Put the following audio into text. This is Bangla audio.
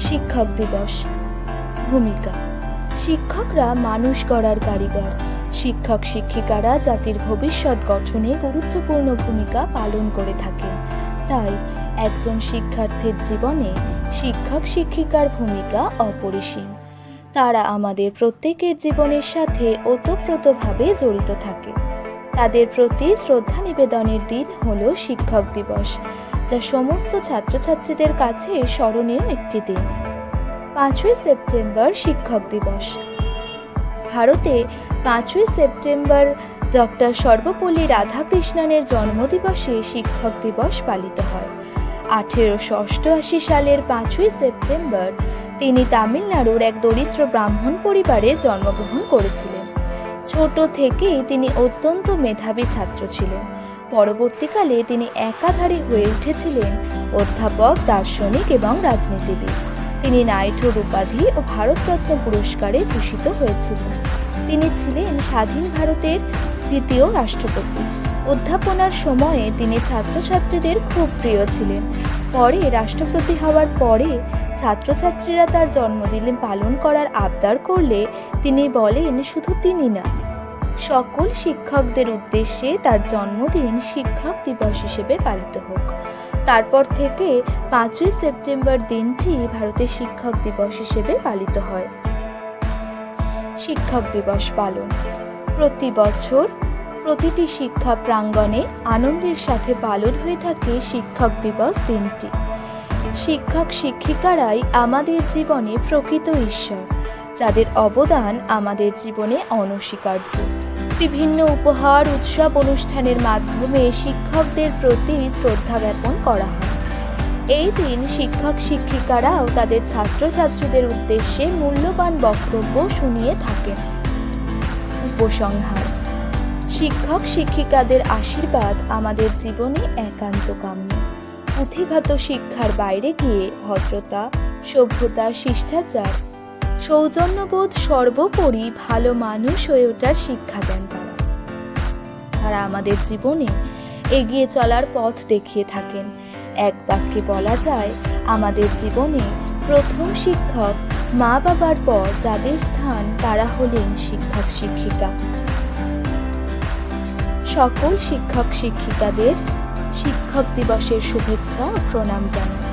শিক্ষক দিবস। ভূমিকা, শিক্ষকরা মানুষ গড়ার কারিগর। শিক্ষক শিক্ষিকারা জাতির ভবিষ্যৎ গঠনে গুরুত্বপূর্ণ ভূমিকা পালন করে থাকেন। তাই একজন শিক্ষার্থীর জীবনে শিক্ষক শিক্ষিকার ভূমিকা অপরিসীম। তারা আমাদের প্রত্যেকের জীবনের সাথে ওতপ্রোতভাবে জড়িত থাকে। তাদের প্রতি শ্রদ্ধা নিবেদনের দিন হলো শিক্ষক দিবস, যা সমস্ত ছাত্রছাত্রীদের কাছে স্মরণীয় একটি দিন। পাঁচই সেপ্টেম্বর শিক্ষক দিবস। ভারতে পাঁচই সেপ্টেম্বর ডক্টর সর্বপল্লী রাধাকৃষ্ণনের জন্মদিবসে শিক্ষক দিবস পালিত হয়। আঠেরোশো অষ্টআশি সালের পাঁচই সেপ্টেম্বর তিনি তামিলনাড়ুর এক দরিদ্র ব্রাহ্মণ পরিবারে জন্মগ্রহণ করেছিলেন। ছোট থেকেই তিনি অত্যন্ত মেধাবী ছাত্র ছিলেন। পরবর্তীকালে তিনি একাধারে হয়ে উঠেছিলেন অধ্যাপক, দার্শনিক এবং রাজনীতিবিদ। তিনি নাইটহুড উপাধি ও ভারতরত্ন পুরস্কারে ভূষিত হয়েছিলেন। তিনি ছিলেন স্বাধীন ভারতের তৃতীয় রাষ্ট্রপতি। অধ্যাপনার সময়ে তিনি ছাত্রছাত্রীদের খুব প্রিয় ছিলেন। পরে রাষ্ট্রপতি হওয়ার পরে ছাত্রছাত্রীরা তার জন্মদিন পালন করার আবদার করলে তিনি বলেন, শুধু তিনি না সকল শিক্ষকদের উদ্দেশ্যে তার জন্মদিন শিক্ষক দিবস হিসেবে পালিত হোক। তারপর থেকে পাঁচই সেপ্টেম্বর দিনটি ভারতের শিক্ষক দিবস হিসেবে পালিত হয়। শিক্ষক দিবস পালন। প্রতি বছর প্রতিটি শিক্ষা প্রাঙ্গণে আনন্দের সাথে পালন হয়ে থাকে শিক্ষক দিবস দিনটি। শিক্ষক শিক্ষিকারাই আমাদের জীবনে প্রকৃত ঈশ্বর, যাদের অবদান আমাদের জীবনে অনস্বীকার্য। বিভিন্ন উপহার, উৎসব অনুষ্ঠানের মাধ্যমে শিক্ষকদের প্রতি শ্রদ্ধা জ্ঞাপন করা হয়। এই দিন শিক্ষক শিক্ষিকারাও তাদের ছাত্রছাত্রীদের উদ্দেশ্যে মূল্যবান বক্তব্য শুনিয়ে থাকেন। উপসংহার, শিক্ষক শিক্ষিকাদের আশীর্বাদ আমাদের জীবনে একান্ত কাম্য। পুঁথিগত শিক্ষার বাইরে গিয়ে ভদ্রতা, সভ্যতা, শিষ্টাচার সৌজন্যবোধ সর্বোপরি ভালো মানুষ হয়ে ওঠার শিক্ষা দেন তারা। তারা আমাদের জীবনে এগিয়ে চলার পথ দেখিয়ে থাকেন। এক বাক্যে বলা যায়, আমাদের জীবনে প্রথম শিক্ষক মা বাবার পর যাদের স্থান তারা হলেন শিক্ষক শিক্ষিকা। সকল শিক্ষক শিক্ষিকাদের শিক্ষক দিবসের শুভেচ্ছা ও প্রণাম জানাই।